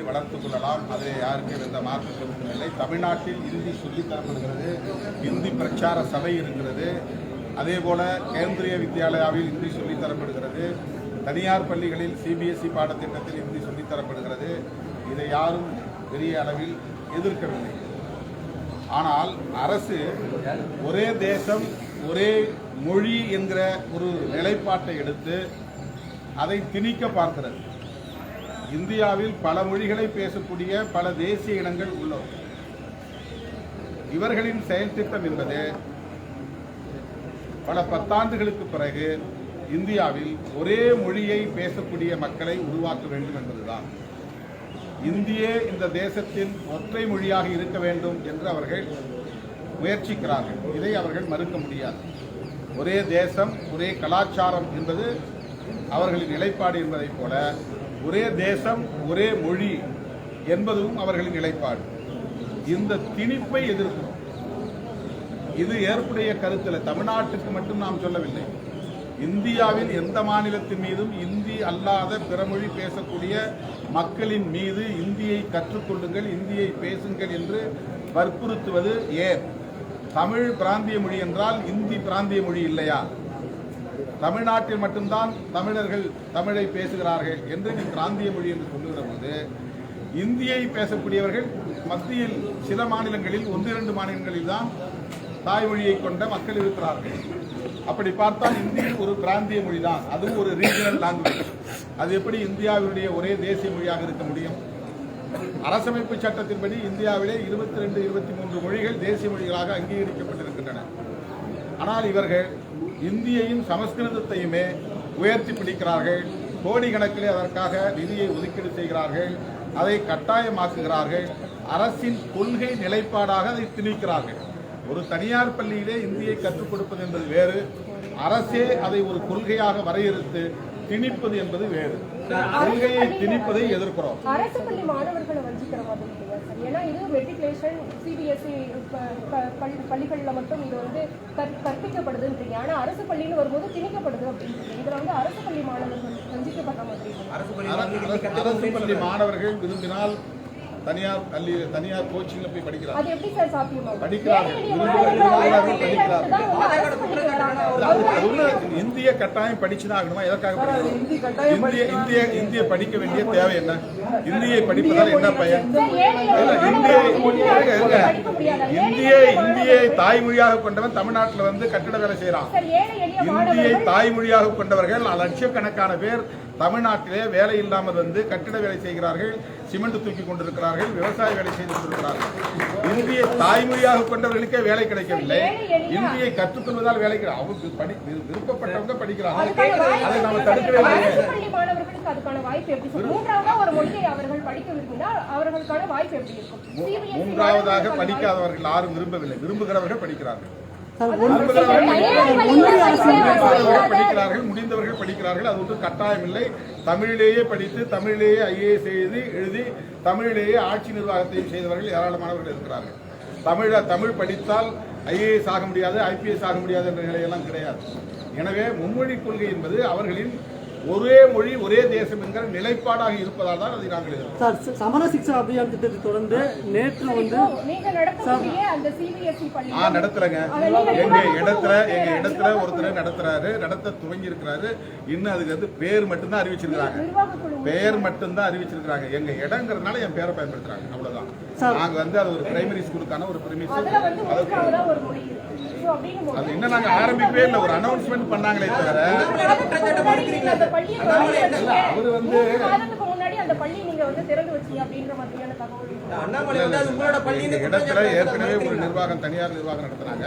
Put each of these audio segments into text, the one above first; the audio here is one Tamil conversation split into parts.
வளர்த்துக் கொள்ளலாம். அதில் யாருக்கும் எந்த மாற்று கருத்தும் இல்லை. தமிழ்நாட்டில் இந்தி சொல்லித்தரப்படுகிறது இந்தி பிரச்சார சபை இருக்கிறது. அதே போல கேந்திரிய வித்யாலயாவில் இந்தி சொல்லித்தரப்படுகிறது தனியார் பள்ளிகளில் சிபிஎஸ்இ பாடத்திட்டத்தில் இந்தி சொல்லித் தரப்படுகிறது. இதை யாரும் பெரிய அளவில் எதிர்க்கவில்லை. ஆனால் அரசு ஒரே தேசம் ஒரே மொழி என்கிற ஒரு நிலைப்பாட்டை எடுத்து அதை திணிக்க பார்க்கிறது. இந்தியாவில் பல மொழிகளை பேசக்கூடிய பல தேசிய இனங்கள் உள்ளோம். இவர்களின் செயல் திட்டம் என்பது பல பத்தாண்டுகளுக்கு பிறகு இந்தியாவில் ஒரே மொழியை பேசக்கூடிய மக்களை உருவாக்க வேண்டும் என்பதுதான். இந்தியே இந்த தேசத்தின் ஒற்றை மொழியாக இருக்க வேண்டும் என்று அவர்கள் முயற்சிக்கிறார்கள். இதை அவர்கள் மறுக்க முடியாது. ஒரே தேசம் ஒரே கலாச்சாரம் என்பது அவர்களின் நிலைப்பாடு என்பதைப் போல ஒரே தேசம் ஒரே மொழி என்பதும் அவர்களின் நிலைப்பாடு. இந்த திணிப்பை எதிர்க்கிறோம் இது ஏற்புடைய கருத்தில் தமிழ்நாட்டுக்கு மட்டும் நாம் சொல்லவில்லை. இந்தியாவில் எந்த மாநிலத்தின் மீதும் இந்தி அல்லாத பிறமொழி பேசக்கூடிய மக்களின் மீது இந்தியை கற்றுக்கொள்ளுங்கள் இந்தியை பேசுங்கள் என்று வற்புறுத்துவது ஏன்? தமிழ் பிராந்திய மொழி என்றால் இந்தி பிராந்திய மொழி இல்லையா? தமிழ்நாட்டில் மட்டும்தான் தமிழர்கள் தமிழை பேசுகிறார்கள் என்று நீ பிராந்திய மொழி என்று சொல்லுகிற போது இந்தியை பேசக்கூடியவர்கள் மத்தியில் சில மாநிலங்களில் ஒன்று இரண்டு மாநிலங்களில் தான் தாய்மொழியை கொண்ட மக்கள் இருக்கிறார்கள். அப்படி பார்த்தால் இந்தி ஒரு பிராந்திய மொழி தான் அதுவும் ஒரு ரீஜனல் லாங்குவேஜ் அது எப்படி இந்தியாவினுடைய ஒரே தேசிய மொழியாக இருக்க முடியும்? அரசமைப்பு சட்டத்தின்படி இந்தியாவிலே இருபத்தி ரெண்டு இருபத்தி மூன்று மொழிகள் தேசிய மொழிகளாக அங்கீகரிக்கப்பட்டிருக்கின்றன. ஆனால் இவர்கள் இந்தியையும் சமஸ்கிருதத்தையுமே உயர்த்தி பிடிக்கிறார்கள். கோடிக்கணக்கிலே அதற்காக நிதியை ஒதுக்கீடு செய்கிறார்கள். அதை கட்டாயமாக்குகிறார்கள். அரசின் கொள்கை நிலைப்பாடாக அதை திணிக்கிறார்கள். ஒரு தனியார் பள்ளியிலே இந்தியை கற்றுக் கொடுப்பது என்பது வேறு. அரசே அதை ஒரு கொள்கையாக வரையறுத்து திணிப்பது என்பது வேறு. கொள்கையை திணிப்பதை எதிர்க்கிறோம். அரசு பள்ளி மாணவர்களை வஞ்சிக்கிற மாதிரி ஏன்னா இது மெட்ரிகுலேஷன் சிபிஎஸ்இ பள்ளிகளில் மட்டும் இது வந்து கற்- கற்பிக்கப்படுதுன்றீங்க. ஆனா அரசு பள்ளின்னு வரும்போது திணிக்கப்படுது அப்படின்றீங்க இதுல வந்து அரசு பள்ளி மாணவர்கள் வஞ்சிக்கப்பட்ட மாதிரி அரசு பள்ளி மாணவர்கள் விரும்பினால் தனியார் பள்ளி தனியார் கோச்சிங்ல போய் படிக்கிறாங்க. அது எப்படி சார் சாத்தியமாகும்? படிக்கிறார்கள். இந்திய கட்டாயம் படிச்சுதான் ஆகணுமா? எதற்காக படிக்கணும்? இந்திய இந்திய இந்திய படிக்க வேண்டிய தேவை என்ன? இந்தியை படிப்பதால் என்ன பயன்? இந்தியை இந்தியை தாய்மொழியாக கொண்டவன் தமிழ்நாட்டுல வந்து கட்டிட வேலை செய்யறான் சார், ஏழை எளிய இந்தியை தாய்மொழியாக கொண்டவர்கள் லட்சக்கணக்கான பேர் தமிழ்நாட்டிலே வேலை இல்லாமல் வந்து கட்டிட வேலை செய்கிறார்கள். சிமெண்ட் தூக்கி கொண்டிருக்கிறார்கள் விவசாய வேலை செய்து கொண்டிருக்கிறார்கள். இந்தியை தாய்மொழியாக கொண்டவர்களுக்கே வேலை கிடைக்கவில்லை. இந்தியை கற்றுக்கொள்வதால் வேலை அவங்க படி விரு- விருப்பப்பட்டவங்க படிக்கிறாங்க. அதை நாம தடுக்கவே மூன்றாவதாக படிக்காதவர்கள் யாரும் விரும்பவில்லை. விரும்புகிறவர்கள் படிக்கிறார்கள். படிக்கிறார்கள் முடிந்தவர்கள் படிக்கிறார்கள் அது ஒன்றும் கட்டாயம் இல்லை. தமிழிலேயே படித்து தமிழிலேயே ஐஏஎஸ் எழுதி எழுதி தமிழிலேயே ஆட்சி நிர்வாகத்தையும் செய்தவர்கள் ஏராளமானவர்கள் இருக்கிறார்கள். தமிழ தமிழ் படித்தால் ஐஏஎஸ் ஆக முடியாது ஐபிஎஸ் ஆக முடியாது என்ற நிலையெல்லாம் கிடையாது. எனவே மும்மொழி கொள்கை என்பது அவர்களின் ஒரே மொழி ஒரே தேசம் என்கிற நிலைப்பாடாக இருப்பதால் தான் அதை நாங்கள் சார் சமர சிக்ஷா அபியான் திட்டத்தை தொடர்ந்து நேற்று வந்து பள்ளி ஆ நடத்துறேங்க. எங்க இடத்துல எங்க இடத்துல ஒருத்தர் நடத்துறாரு நடத்த துவங்கி இருக்கிறாரு இன்னும் அதுக்கு வந்து பேர் மட்டும்தான் குழு பேர் மட்டும்தான் அறிவிச்சிருக்காங்க எங்க இடங்கிறதுனால என் பேரை பயன்படுத்துறாங்க. அவ்வளவுதான். நாங்க வந்து அது ஒரு பிரைமரி ஸ்கூலுக்கான ஒரு பிரிமிஸ் அது இன்னும் நாங்க ஆரம்பிக்கவே இல்லை. ஒரு அனௌன்ஸ்மெண்ட் பண்ணாங்களே தவிர. அவரு வந்து மூணு மாதத்துக்கு முன்னாடி அந்த பள்ளி நீங்க வந்து திறந்து வச்சீங்க அப்படின்ற மாதிரியான தகவல் இருக்கு. அண்ணாமலை வந்து அது உங்களோட எங்க பள்ளின்னு இடத்துல ஏற்கனவே ஒரு நிர்வாகம் தனியார் நிர்வாகம் நடத்துனாங்க.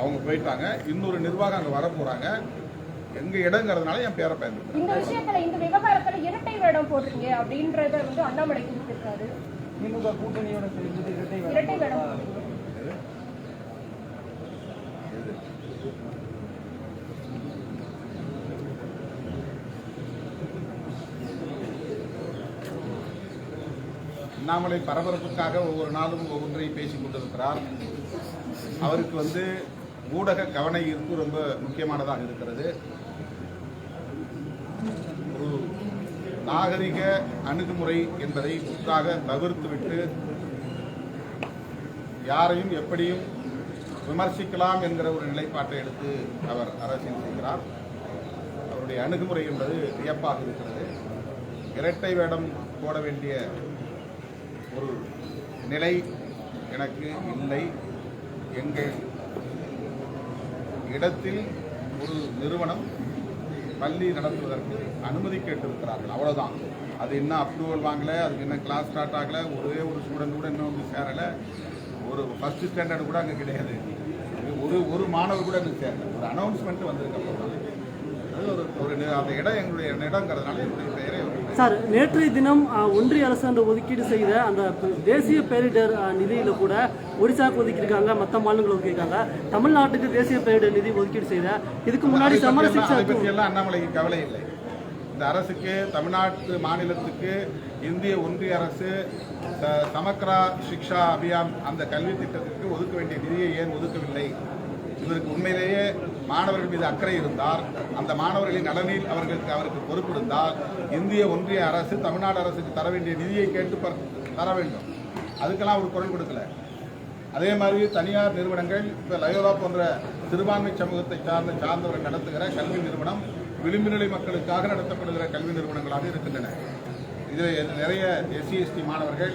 அவங்க போயிட்டாங்க. இன்னொரு நிர்வாகம் அங்க வர போறாங்க. எங்க இடங்கிறதுனால என் பேரை பயன்படுத்துறாங்க இந்த விஷயத்துல இந்த விவகாரத்துல இரட்டை வேடம் போடுறீங்க அப்படின்றத வந்து அண்ணாமலை கூட்டணியோட சேர்ந்து இரட்டை வேடம். அண்ணாமலை பரபரப்புக்காக ஒவ்வொரு நாளும் ஒவ்வொன்றை பேசிக் கொண்டிருக்கிறார். அவருக்கு வந்து ஊடக கவன ஈர்ப்பு ரொம்ப முக்கியமானதாக இருக்கிறது. ஒரு நாகரிக அணுகுமுறை என்பதை முற்றாக தவிர்த்துவிட்டு யாரையும் எப்படியும் விமர்சிக்கலாம் என்கிற ஒரு நிலைப்பாட்டை எடுத்து அவர் அரசியல் செய்கிறார். அவருடைய அணுகுமுறை என்பது வியப்பாக இருக்கிறது. இரட்டை வேடம் போட வேண்டிய ஒரு நிலை எனக்கு இல்லை. எங்கள் இடத்தில் ஒரு நிறுவனம் பள்ளி நடத்துவதற்கு அனுமதி கேட்டிருக்கிறார்கள். அவ்வளோதான் அது இன்னும் அப்ரூவல் வாங்கலை? அதுக்கு இன்னும் கிளாஸ் ஸ்டார்ட் ஆகலை? ஒரே ஒரு ஸ்டூடெண்ட் கூட இன்னும் வந்து சேரலை. ஒரு ஃபர்ஸ்ட் ஸ்டாண்டர்ட் கூட அங்கே கிடையாது. ஒரு ஒரு மாணவர் கூட எனக்கு சேரல. ஒரு அனௌன்ஸ்மெண்ட் வந்திருக்கு அவ்வளவுதான். அது ஒரு ஒரு அந்த இடம் எங்களுடைய இடங்கிறதுனால என்னுடைய சார் நேற்றைய தினம் ஒன்றிய அரசு அந்த ஒதுக்கீடு செய்த அந்த தேசிய பேரிடர் நிதியில கூட ஒடிசாக்கு ஒதுக்கியிருக்காங்க மற்ற மாநிலங்கள் ஒதுக்கியிருக்காங்க. தமிழ்நாட்டுக்கு தேசிய பேரிடர் நிதி ஒதுக்கீடு செய்த இதுக்கு முன்னாடி அதை சமர பற்றியெல்லாம் சிக்ஷா அதை பற்றியெல்லாம் அண்ணாமலைக்கு கவலை இல்லை. இந்த அரசுக்கு தமிழ்நாட்டு மாநிலத்துக்கு இந்திய ஒன்றிய அரசு சமக்ரா சிக்ஷா அபியான் அந்த கல்வி திட்டத்திற்கு ஒதுக்க வேண்டிய நிதியை ஏன் ஒதுக்கவில்லை? இவருக்கு உண்மையிலேயே மாணவர்கள் மீது அக்கறை இருந்தால் அந்த மாணவர்களின் நலனில் அவர்களுக்கு அவருக்கு பொறுப்பு இருந்தால் இந்திய ஒன்றிய அரசு தமிழ்நாடு அரசுக்கு தர வேண்டிய நிதியை கேட்டு தர வேண்டும். அதுக்கெல்லாம் அவர் குரல் கொடுக்கல. அதே மாதிரி தனியார் நிறுவனங்கள் இப்போ லயோலா போன்ற சிறுபான்மை சமூகத்தை சார்ந்த சார்ந்தவர்கள் நடத்துகிற கல்வி நிறுவனம் விளிம்புநிலை மக்களுக்காக நடத்தப்படுகிற கல்வி நிறுவனங்களாக இருக்கின்றன. இதில் நிறைய எஸ்சி எஸ்டி மாணவர்கள்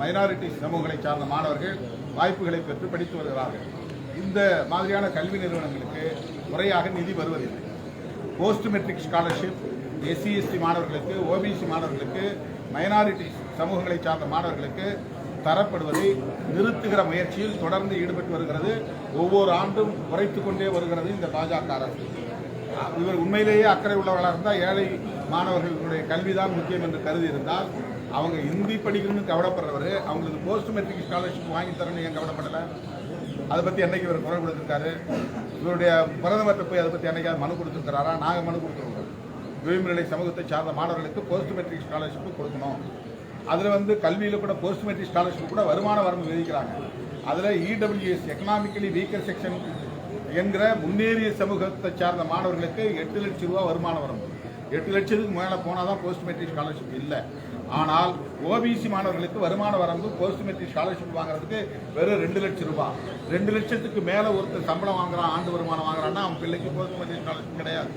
மைனாரிட்டி சமூகங்களை சார்ந்த மாணவர்கள் வாய்ப்புகளை பெற்று படித்து வருகிறார்கள். இந்த மாதிரியான கல்வி நிறுவனங்களுக்கு முறையாக நிதி வருவதில்லை. Post matric scholarship SC ST மாணவர்களுக்கு ஓபிசி மாணவர்களுக்கு மைனாரிட்டி சமூகங்களை சார்ந்த மாணவர்களுக்கு தரப்படுவதை நிறுத்துகிற முயற்சியில் தொடர்ந்து ஈடுபட்டு வருகிறது. ஒவ்வொரு ஆண்டும் குறைத்து கொண்டே வருகிறது இந்த பாஜக அரசு. இவர் உண்மையிலேயே அக்கறை உள்ளவர்களாக இருந்தால் ஏழை மாணவர்களுடைய கல்விதான் முக்கியம் என்று கருதி இருந்தால் அவங்க ஹிந்தி படிக்கணும்னு கவலைப்படுறவர் அவங்களுக்கு போஸ்ட் மெட்ரிக் ஸ்காலர்ஷிப் வாங்கி தரணும்னு ஏன் கவலைப்படலை? அதை பற்றி என்றைக்கு இவர் குரல் கொடுத்துருக்காரு? இவருடைய பிரதமர்கிட்ட போய் அதை பற்றி என்னைக்காவது மனு கொடுத்துருக்கிறாரா? நாங்கள் மனு கொடுத்துருக்கோம். விளிம்புநிலை சமூகத்தை சார்ந்த மாணவர்களுக்கு போஸ்ட் மெட்ரிக் ஸ்காலர்ஷிப் கொடுக்கணும். அதில் வந்து கல்வியில் கூட போஸ்ட் மெட்ரிக் ஸ்காலர்ஷிப் கூட வருமான வரம்பு விதிக்கிறாங்க. அதில் இடபிள்யூஎஸ் எக்கனாமிக்கலி வீக்கர் செக்ஷன் என்கிற முன்னேறிய சமூகத்தை சார்ந்த மாணவர்களுக்கு எட்டு லட்சம் ரூபா வருமான வரம்பு. எட்டு லட்சத்துக்கு மேலே போனால் தான் போஸ்ட் மெட்ரிக் ஸ்காலர்ஷிப் இல்லை. ஆனால் ஓபிசி மாணவர்களுக்கு வருமான வரம்பு போஸ்ட் மெட்ரிக் ஸ்காலர்ஷிப் வாங்குறதுக்கு வெறும் ரெண்டு லட்சம் ரூபாய். ரெண்டு லட்சத்துக்கு மேலே ஒருத்தர் சம்பளம் வாங்குறான் ஆண்டு வருமானம் வாங்குறான்னா அவன் பிள்ளைக்கு போஸ்ட் மெட்ரிக் ஸ்காலர்ஷிப் கிடையாது.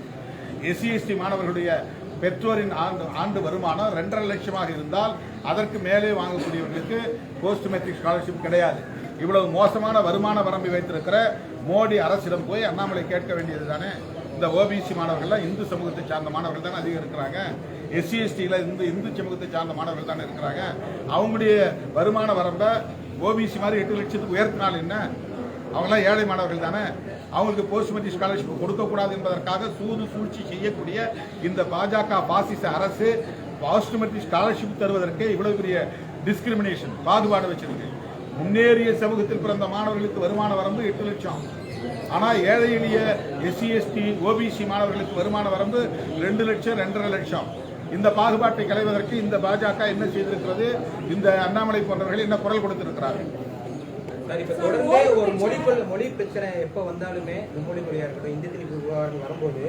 எஸ்சி எஸ்டி மாணவர்களுடைய பெற்றோரின் ஆண்டு ஆண்டு வருமானம் ரெண்டரை லட்சமாக இருந்தால் அதற்கு மேலே வாங்கக்கூடியவர்களுக்கு போஸ்ட் மெட்ரிக் ஸ்காலர்ஷிப் கிடையாது. இவ்வளவு மோசமான வருமான வரம்பை வைத்திருக்கிற மோடி அரசிடம் போய் அண்ணாமலை கேட்க வேண்டியது தானே இந்த ஓபிசி மாணவர்கள்லாம் இந்து சமூகத்தை சார்ந்த மாணவர்கள் தானே அதிகம் இருக்கிறாங்க எஸ்சி எஸ்டியில் இந்து இந்து சமூகத்தை சார்ந்த மாணவர்கள் தானே இருக்கிறாங்க. அவங்களுடைய வருமான வரம்பை ஓபிசி மாதிரி எட்டு லட்சத்துக்கு உயர்த்தினால் என்ன? அவங்களாம் ஏழை மாணவர்கள் தானே. அவங்களுக்கு போஸ்ட் மெட்ரிக் ஸ்காலர்ஷிப் கொடுக்கக்கூடாது என்பதற்காக சூது சூழ்ச்சி செய்யக்கூடிய இந்த பாஜக பாசிச அரசு போஸ்ட் மெட்ரிக் ஸ்காலர்ஷிப் தருவதற்கு இவ்வளவு பெரிய டிஸ்கிரிமினேஷன் பாகுபாடு வச்சிருக்கு. முன்னேறிய சமூகத்தில் பிறந்த மாணவர்களுக்கு வருமான வரம்பு எட்டு லட்சம். ஆனால் ஏழை எளிய எஸ்சி எஸ்டி ஓபிசி மாணவர்களுக்கு வருமான வரம்பு ரெண்டு லட்சம் ரெண்டரை லட்சம். இந்த பாகுபாட்டை களைவதற்கு இந்த பாஜக என்ன செய்திருக்கிறது? இந்த அண்ணாமலை போன்றவர்கள் என்ன குரல் கொடுத்திருக்கிறார்கள்? சார் இப்ப தொடர்ந்து ஒரு மொழிக்குள் மொழி பிரச்சனை எப்ப வந்தாலுமே மும்மொழி மொழியா இருக்கட்டும் இந்தி திணிப்பு விவகாரம் வரும்போது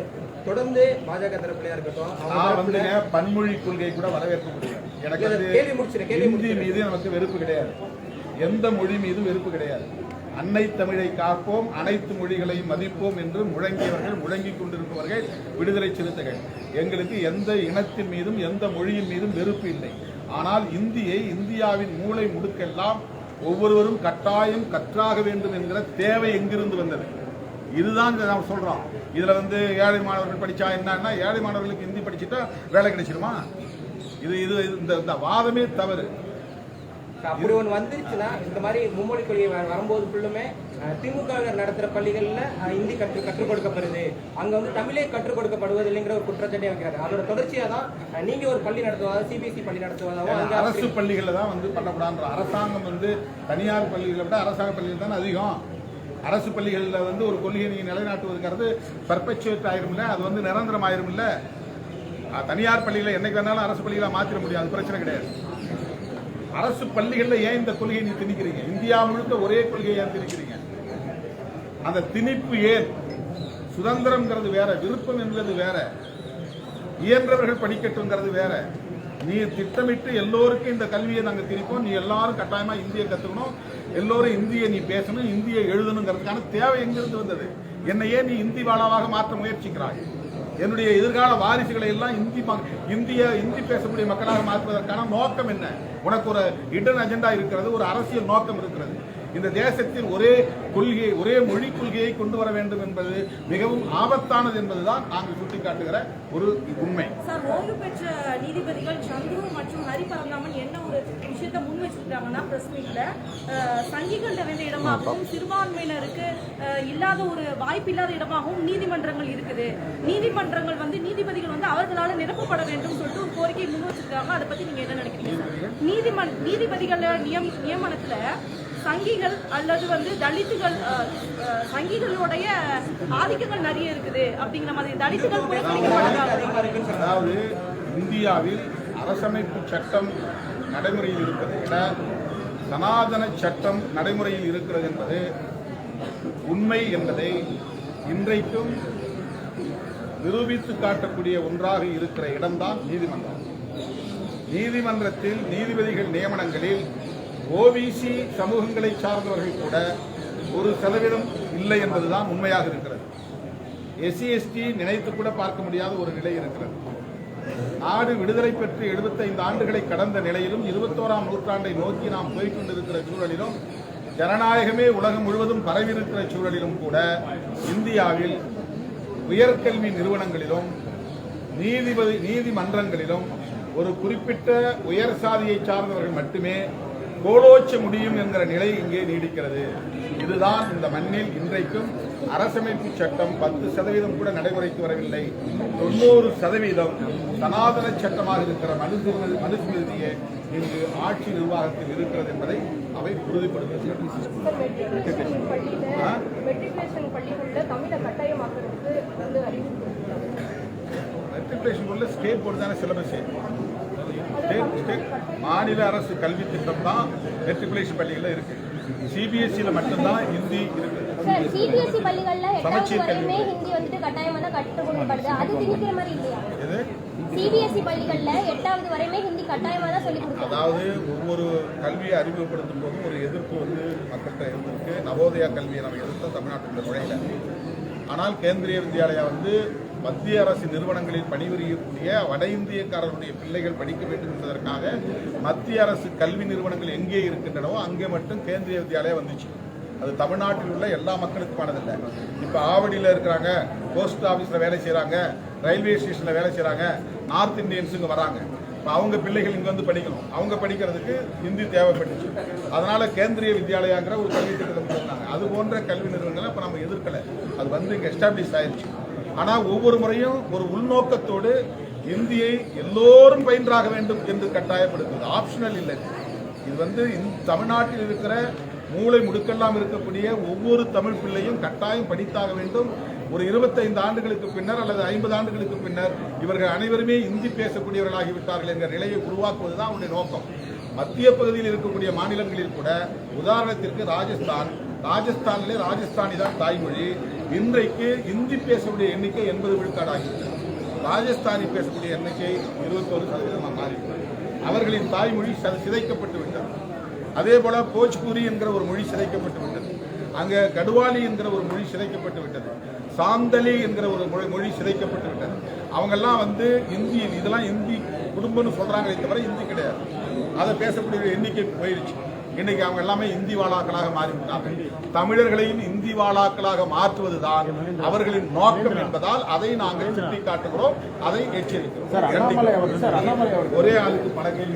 தொடர்ந்து பாஜக தரப்புலையா இருக்கட்டும் பன்மொழி கொள்கை கூட வரவேற்க முடியாது. எனக்கு கேள்வி முடிச்சிடுறேன், கேள்வி. மீது நமக்கு வெறுப்பு கிடையாது. எந்த மொழி மீதும் வெறுப்பு கிடையாது. அன்னை தமிழை காப்போம் அனைத்து மொழிகளையும் மதிப்போம் என்று முழங்கியவர்கள் முழங்கிக் கொண்டிருப்பவர்கள் விடுதலை சிறுத்தைகள். எங்களுக்கு எந்த இனத்தின் மீதும் எந்த மொழியின் மீதும் வெறுப்பு இல்லை. ஆனால் இந்தியை இந்தியாவின் மூளை முடுக்கெல்லாம் ஒவ்வொருவரும் கட்டாயம் கற்றாக வேண்டும் என்கிற தேவை எங்கிருந்து வந்தது? இதுதான் இதை நாம் சொல்றோம். இதுல வந்து ஏழை மாணவர்கள் படிச்சா என்னன்னா ஏழை மாணவர்களுக்கு ஹிந்தி படிச்சுட்டா வேலை கிடைச்சிருமா? இது இது இது- இந்த இந்த வாதமே தவறு. அப்படி ஒண்ணு வந்துருச்சுன்னா இந்த மாதிரி மும்மொழி கொள்கை வரும்போது ஃபுல்லுமே திமுக நடத்துற பள்ளிகள்ல ஹிந்தி கற்று கற்றுக் கொடுக்கப்படுது. அங்க வந்து தமிழே கற்றுக் கொடுக்கப்படுவதில்லைங்கிற ஒரு குற்றச்சாட்டை வைக்கிறாரு. அதோட தொடர்ச்சியா தான் அஹ், நீங்க ஒரு பள்ளி நடத்துவதா சிபிஎஸ்இ பள்ளி நடத்துவதாவோ அங்க அரசு பள்ளிகளில் தான் வந்து பண்ணக்கூடாதுன்ற அரசாங்கம் வந்து தனியார் பள்ளிகளை விட அரசாங்க பள்ளிகள் தானே அதிகம். அரசு பள்ளிகளில் வந்து ஒரு கொள்கையை நீங்கள் நிலைநாட்டுவதற்கிறது பர்பச்சுவேட் ஆயிரும்ல அது வந்து நிரந்தரம் ஆயிரும்ல தனியார் பள்ளிகளை என்னைக்கு வேணாலும் அரசு பள்ளிகளை மாற்றிட முடியும் அது பிரச்சனை கிடையாது. அரசு பள்ளிகளில் ஏன் இந்த கொள்கையை நீ திணிக்கிறீங்க? இந்தியா முழுக்க ஒரே கொள்கையை ஏன் திணிக்கிறீங்க? அந்த திணிப்பு ஏன்? சுதந்திரம்ங்கிறது வேற விருப்பம் என்பது வேற இயன்றவர்கள் படிக்கட்டுங்கிறது வேற. நீ திட்டமிட்டு எல்லோருக்கும் இந்த கல்வியை நாங்கள் திணிப்போம். நீ எல்லாரும் கட்டாயமா இந்திய கத்துக்கணும். எல்லோரும் இந்தியை நீ பேசணும் இந்தியை எழுதணுங்கிறதுக்கான தேவை எங்கிருந்து வந்தது? என்னையே நீ இந்தி வாழாவாக மாற்ற முயற்சிக்கிறாய். என்னுடைய எதிர்கால வாரிசுகளை எல்லாம் இந்தி இந்திய இந்தி பேசக்கூடிய மக்களாக மாற்றுவதற்கான நோக்கம் என்ன? உனக்கு ஒரு இடன் அஜெண்டா இருக்கிறது ஒரு அரசியல் நோக்கம் இருக்கிறது. இந்த தேசத்தில் ஒரே கொள்கையை ஒரே மொழி கொள்கையை கொண்டு வர வேண்டும் என்பது மிகவும் ஆபத்தானது என்பதுதான் நாங்கள் சுட்டிக்காட்டுகிற ஒரு உண்மை. சார் ஓய்வு பெற்ற நீதிபதிகள் சந்துரு மற்றும் ஹரி பரந்தாமன் என்ன ஒரு விஷயத்தை முன் வச்சிருக்காங்கன்னா பிரஸ் மீட்ல சங்கிகள் நிறைந்த இடமாகவும் சிறுபான்மையினருக்கு இல்லாத ஒரு வாய்ப்பு இல்லாத இடமாகவும் நீதிமன்றங்கள் இருக்குது. நீதிமன்றங்கள் வந்து நீதிபதிகள் வந்து அவர்களால் நிரப்பப்பட வேண்டும் சொல்லிட்டு ஒரு கோரிக்கை முன் வச்சிருக்காங்க. அதை பத்தி நீங்க என்ன நினைக்கிறீங்க நீதிமன் நீதிபதிகள் நியம் நியமனத்துல சங்கிகள் அல்லது வந்து தலித்துகள் சங்கிகளுடைய ஆதிக்கங்கள் நிறைய இருக்குது. அப்படிங்கிற மாதிரி தலித்துகள் அதாவது இந்தியாவில் அரசமைப்பு சட்டம் நடைமுறையில் இருப்பதை விட சனாதன சட்டம் நடைமுறையில் இருக்கிறது என்பது உண்மை என்பதை இன்றைக்கும் நிரூபித்து காட்டக்கூடிய ஒன்றாக இருக்கிற இடம்தான் நீதிமன்றம். நீதிமன்றத்தில் நீதிபதிகள் நியமனங்களில் ஓபிசி சமூகங்களை சார்ந்தவர்கள் கூட ஒரு சதவீதம் இல்லை என்பதுதான் உண்மையாக இருக்கிறது. எஸ்சி எஸ்டி நினைத்து கூட பார்க்க முடியாத ஒரு நிலை இருக்கிறது. நாடு விடுதலை பெற்று 75 ஆண்டுகளை கடந்த நிலையிலும் இருபத்தோராம் நூற்றாண்டை நோக்கி நாம் போய்கொண்டிருக்கிற சூழலிலும் ஜனநாயகமே உலகம் முழுவதும் பரவியிருக்கிற சூழலிலும் கூட இந்தியாவில் உயர்கல்வி நிறுவனங்களிலும் நீதிபதி நீதிமன்றங்களிலும் ஒரு குறிப்பிட்ட உயர் சாதியை சார்ந்தவர்கள் மட்டுமே கோலோச்ச முடியும் என்கிற நிலை இங்கே நீடிக்கிறது. இதுதான் இந்த மண்ணில் இன்றைக்கும் அரசமைப்பு சட்டம் பத்து சதவீதம் கூட நடைமுறைக்கு வரவில்லை. தொண்ணூறு சதவீதம் சனாதன சட்டமாக இருக்கிற மனுஸ்மிருதி மனுஸ்மிருதியே இங்கு ஆட்சி நிர்வாகத்தில் இருக்கிறது என்பதை அவை உறுதிப்படுத்துகிறது. ஸ்டேட் போர்டு தானே சிலபஸ் ஸ்டேட் ஸ்டேட் மாநில அரசு கல்வி திட்டம் தான் மெட்ரிகுலேஷன் பள்ளிகளில் இருக்கு. சிபிஎஸ்சியில் மட்டும்தான் ஹிந்தி இருக்கு. சார் சிபிஎஸ்இ பள்ளிகள்ல எட்டாவது சமச்சீர் கல்வி. வரையுமே ஹிந்தி வந்துட்டு கட்டாயமா தான் கற்றுக் கொடுக்கப்படுது அது திணிக்கிற மாதிரி இல்லையா? இது சிபிஎஸ்இ பள்ளிகள்ல எட்டாவது வரையுமே ஹிந்தி கட்டாயமா தான் சொல்லி கொடுக்குறாங்க அதாவது ஒவ்வொரு கல்வியை அறிமுகப்படுத்தும் போதும் ஒரு எதிர்ப்பு வந்து மக்கள்கிட்ட இருந்திருக்கு. நவோதயா கல்வியை நம்ம எதிர்த்து தமிழ்நாட்டில் நுழையல ஆனால் கேந்திரிய வித்யாலயா வந்து மத்திய அரசு நிறுவனங்களில் பணிபுரியக்கூடிய வட இந்தியக்காரர்களுடைய பிள்ளைகள் படிக்க வேண்டும் என்பதற்காக மத்திய அரசு கல்வி நிறுவனங்கள் எங்கே இருக்கின்றனவோ அங்கே மட்டும் கேந்திரிய வித்யாலயா வந்துச்சு. அது தமிழ்நாட்டில் உள்ள எல்லா மக்களுக்குமானதில்லை. இப்போ ஆவடியில் இருக்கிறாங்க போஸ்ட் ஆஃபீஸில் வேலை செய்கிறாங்க ரயில்வே ஸ்டேஷனில் வேலை செய்கிறாங்க நார்த் இந்தியன்ஸ் இங்கே வராங்க. இப்போ அவங்க பிள்ளைகள் இங்கே வந்து படிக்கணும். அவங்க படிக்கிறதுக்கு ஹிந்தி தேவைப்பட்டுச்சு. அதனால் கேந்திரிய வித்யாலயாங்கிற ஒரு கல்வி திட்டத்தை கொண்டு வந்தாங்க. அது போன்ற கல்வி நிறுவனங்களை இப்போ நம்ம எதிர்க்கலை. அது வந்து இங்கே எஸ்டாப்ளிஷ் ஆயிடுச்சு ஆனால் ஒவ்வொரு முறையும் ஒரு உள்நோக்கத்தோடு இந்தியை எல்லோரும் பயின்றாக வேண்டும் என்று கட்டாயப்படுத்துவது ஆப்ஷனல் இல்லை. இது வந்து தமிழ்நாட்டில் இருக்கிற மூளை முடுக்கெல்லாம் இருக்கக்கூடிய ஒவ்வொரு தமிழ் பிள்ளையும் கட்டாயம் படித்தாக வேண்டும். ஒரு 25 ஆண்டுகளுக்கு பின்னர் அல்லது ஐம்பது ஆண்டுகளுக்கு பின்னர் இவர்கள் அனைவருமே இந்தி பேசக்கூடியவர்களாகிவிட்டார்கள் என்ற நிலையை உருவாக்குவதுதான் அவருடைய நோக்கம். மத்திய பகுதியில் இருக்கக்கூடிய மாநிலங்களில் கூட உதாரணத்திற்கு ராஜஸ்தான் ராஜஸ்தானிலே ராஜஸ்தானி தான் தாய்மொழி. இன்றைக்கு இந்தி பேசக்கூடிய எண்ணிக்கை எண்பது விழுக்காடு ஆகிவிட்டது ராஜஸ்தானி பேசக்கூடிய எண்ணிக்கை இருபத்தோரு சதவீதமாக மாறிவிட்டது அவர்களின் தாய்மொழி ச- சிதைக்கப்பட்டு விட்டது. அதே போல போஜ்பூரி என்கிற ஒரு மொழி சிதைக்கப்பட்டு விட்டது. அங்கே கடுவாலி என்கிற ஒரு மொழி சிதைக்கப்பட்டு விட்டது. சாந்தலி என்கிற ஒரு மொழி மொழி சிதைக்கப்பட்டு விட்டது. அவங்கெல்லாம் வந்து இந்தி இதெல்லாம் இந்தி குடும்பம்னு சொல்கிறாங்களே தவிர இந்தி கிடையாது. அதை பேசக்கூடிய எண்ணிக்கை போயிடுச்சு இன்னைக்கு அவங்க எல்லாமே இந்தி வாழாக்களாக மாறிவிட்டார்கள் தமிழர்களையும் இந்தி வாழாக்களாக மாற்றுவதுதான் அவர்களின் நோக்கம் என்பதால் அதை நாங்கள் சுட்டி காட்டுகிறோம் அதை எச்சரிக்கிறோம். ஒரே ஆளுக்கு பல கேள்வி